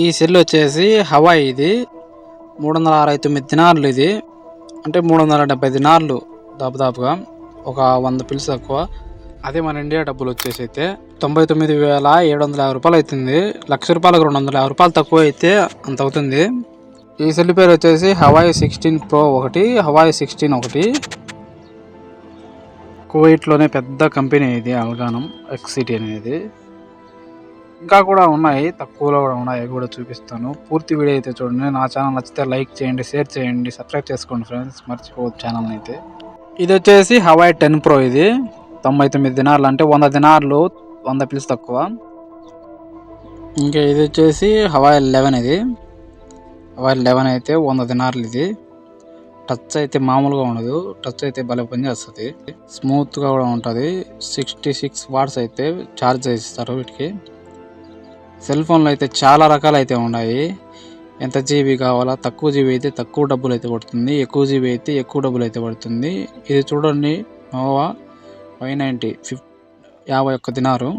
ఈ సెల్ వచ్చేసి హవాయి ఇది మూడు వందల అరవై తొమ్మిది దినార్లు ఇది. అంటే మూడు వందల డెబ్బై దినార్లు దాదాపుగా. ఒక వంద పిల్స్ తక్కువ. అదే మన ఇండియా డబ్బులు వచ్చేసి అయితే తొంభై తొమ్మిది వేల ఏడు వందల యాభై రూపాయలు అవుతుంది లక్ష రూపాయలకు రెండు వందల యాభై రూపాయలు తక్కువ అయితే అంత అవుతుంది. ఈ సెల్ పేరు వచ్చేసి హవాయి సిక్స్టీన్ ప్రో ఒకటి హవాయి సిక్స్టీన్ ఒకటి. కువైట్లోనే పెద్ద కంపెనీ ఇది అల్గానం ఎక్సిటీ అనేది. ఇంకా కూడా ఉన్నాయి తక్కువలో కూడా ఉన్నాయి అవి కూడా చూపిస్తాను. పూర్తి వీడియో అయితే చూడండి. నా ఛానల్ నచ్చితే లైక్ చేయండి షేర్ చేయండి సబ్స్క్రైబ్ చేసుకోండి ఫ్రెండ్స్. మర్చిపోవద్దు ఛానల్ అయితే. ఇది వచ్చేసి హవాయ్ టెన్ ప్రో ఇది. తొంభై తొమ్మిది దినార్లు అంటే వంద దినార్లు వంద పిల్స్ తక్కువ. ఇంకా ఇది వచ్చేసి హవాయ్ లెవెన్ ఇది. హవాయ్ లెవెన్ అయితే వంద దినార్లు ఇది. టచ్ అయితే మామూలుగా ఉండదు. టచ్ అయితే భలే పని చేస్తుంది. స్మూత్గా కూడా ఉంటుంది. సిక్స్టీ సిక్స్ వాట్స్ అయితే ఛార్జ్ చేస్తారు వీటికి. సెల్ ఫోన్లు అయితే చాలా రకాలు అయితే ఉన్నాయి. ఎంత జీబీ కావాలా? తక్కువ జీబీ అయితే తక్కువ డబ్బులు అయితే పడుతుంది. ఎక్కువ జీబీ అయితే ఎక్కువ డబ్బులు అయితే పడుతుంది. ఇది చూడండి నోవా ఫైవ్ నైంటీ ఫిఫ్ యాభై ఒక్క దినారు.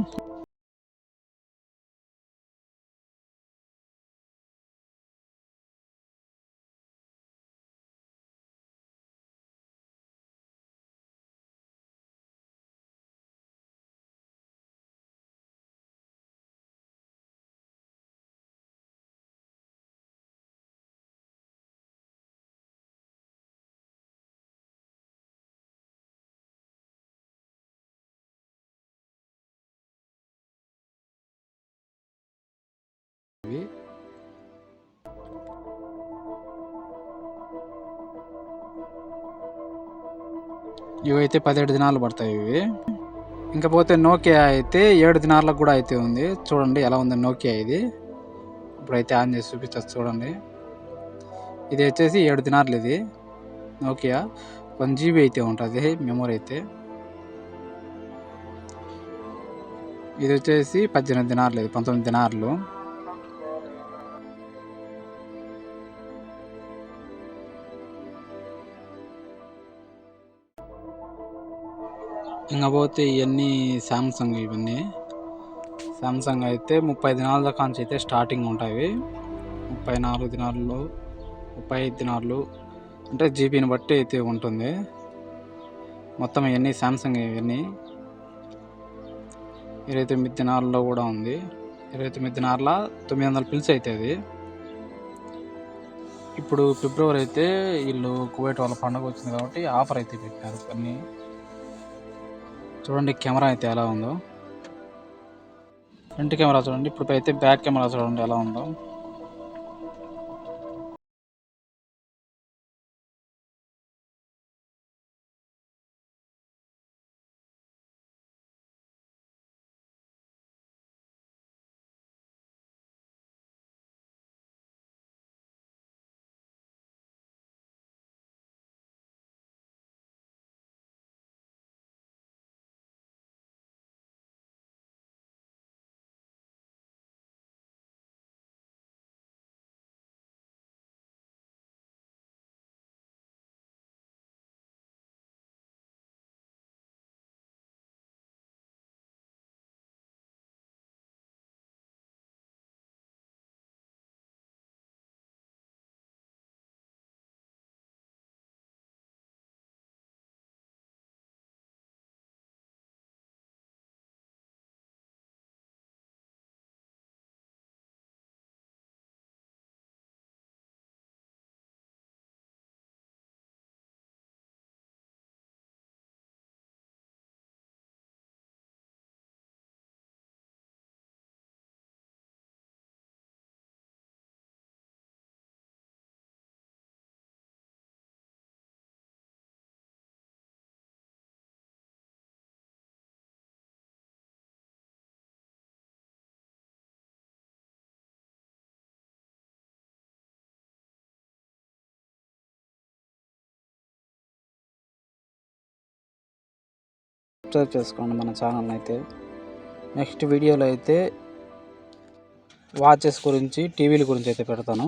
ఇవి. ఇవైతే పదిహేడు దినాలు పడతాయి ఇవి. ఇంకా పోతే నోకియా అయితే ఏడు దినాలకు కూడా అయితే ఉంది. చూడండి ఎలా ఉంది నోకియా ఇది. ఇప్పుడైతే ఆన్ చేసి చూపిస్తుంది చూడండి. ఇది వచ్చేసి ఏడు దినార్లు ఇది. నోకియా వన్ జీబీ అయితే ఉంటుంది మెమొరీ అయితే. ఇది వచ్చేసి పద్దెనిమిది దినార్లు ఇది పంతొమ్మిది దినార్లు ఇంకా పోతే ఇవన్నీ శాంసంగ్ ఇవన్నీ. శాంసంగ్ అయితే ముప్పై దినాల దాకా నుంచి అయితే స్టార్టింగ్ ఉంటాయి. ముప్పై నాలుగు దినాల్లో ముప్పై ఐదు దినాలు అంటే జీబీని బట్టి అయితే ఉంటుంది. మొత్తం ఇవన్నీ శాంసంగ్ ఇవన్నీ. ఇరవై తొమ్మిది దినాల్లో కూడా ఉంది. ఇరవై తొమ్మిది దినాల తొమ్మిది వందల పిల్స్ అవుతుంది ఇప్పుడు ఫిబ్రవరి అయితే వీళ్ళు కువైట్ వాళ్ళ పండుగ వచ్చింది కాబట్టి ఆఫర్ అయితే పెట్టారు కొన్ని చూడండి కెమెరా అయితే ఎలా ఉందో. ఫ్రంట్ కెమెరా చూడండి ఇప్పుడు అయితే బ్యాక్ కెమెరా చూడండి ఎలా ఉందో. సబ్స్క్రైబ్ చేసుకోండి మన ఛానల్ అయితే. నెక్స్ట్ వీడియోలో అయితే వాచెస్ గురించి టీవీల గురించి అయితే పెడతాను.